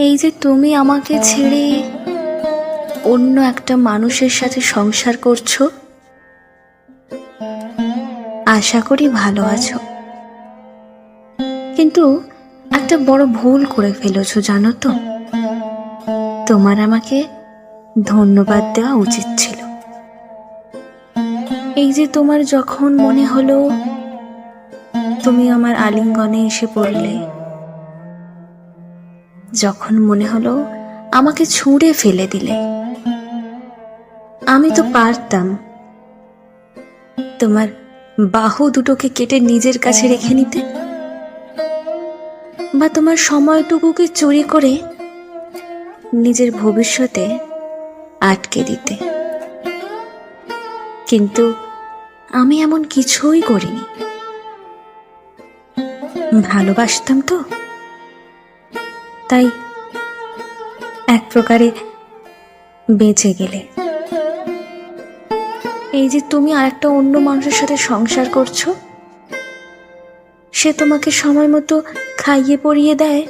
এই যে তুমি আমাকে ছেড়ে অন্য একটা মানুষের সাথে সংসার করছ, আশা করি ভালো আছো। কিন্তু একটা বড় ভুল করে ফেলেছো, জানো তো। তোমার আমাকে ধন্যবাদ দেওয়া উচিত ছিল। এই যে তোমার যখন মনে হলো, তুমি আমার আলিঙ্গনে এসে পড়লে যখন মনে হলো আমাকে ছুঁড়ে ফেলে দিলে। আমি তো পারতাম। তোমার বাহু দুটোকে কেটে নিজের কাছে রেখে নিতে? বা তোমার সময়টুকুকে চুরি করে নিজের ভবিষ্যতে আটকে দিতে? কিন্তু আমি এমন কিছুই করিনি। ভালোবাসতাম তো? তাই এক প্রকারে বেঁচে গেলে। এই যে তুমি আর একটা অন্য মানুষের সাথে সংসার করছ, সে তোমাকে সময় মতো খাইয়ে পরিয়ে দেয়,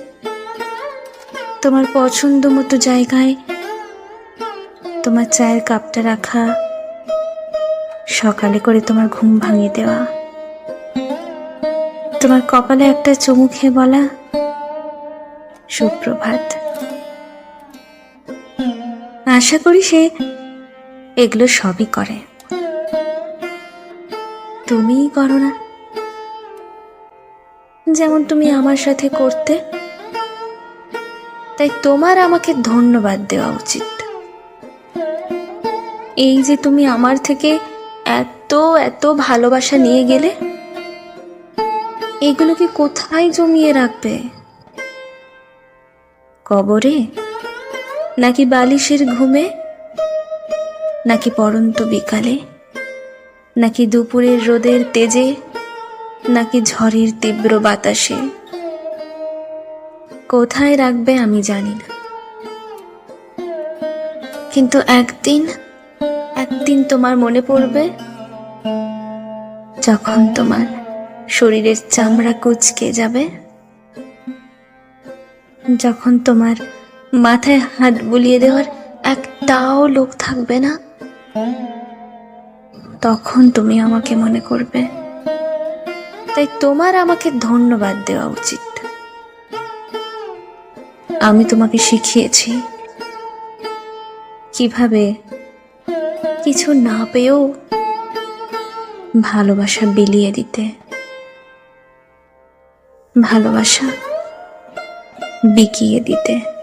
তোমার পছন্দ মতো জায়গায় তোমার চায়ের কাপটা রাখা, সকালে করে তোমার ঘুম ভাঙিয়ে দেওয়া, তোমার কপালে একটা চুমু খেয়ে বলা সুপ্রভাত। আশা করি সে এগুলো সবই করে। তুমিই করো না। যেমন তুমি আমার সাথে করতে, তাই তোমার আমাকে ধন্যবাদ দেওয়া উচিত। এই যে তুমি আমার থেকে এত এত ভালোবাসা নিয়ে গেলে এগুলোকে কোথায় জমিয়ে রাখবে? কবরে? নাকি বালিশের ঘুমে? নাকি পরন্ত বিকালে? নাকি দুপুরের রোদের তেজে? নাকি ঝড়ের তীব্র বাতাসে? কোথায় রাখবে আমি জানি না। কিন্তু একদিন একদিন তোমার মনে পড়বে? যখন তোমার শরীরের চামড়া কুচকে যাবে? যখন তোমার মাথায় হাত বুলিয়ে দেওয়ার একটাও লোক থাকবে না, তখন তুমি আমাকে মনে করবে। তাই তোমার আমাকে ধন্যবাদ দেওয়া উচিত। আমি তোমাকে শিখিয়েছি কীভাবে কিছু না পেয়েও ভালোবাসা বিলিয়ে দিতে। ভালোবাসা বিকিয়ে দিতে।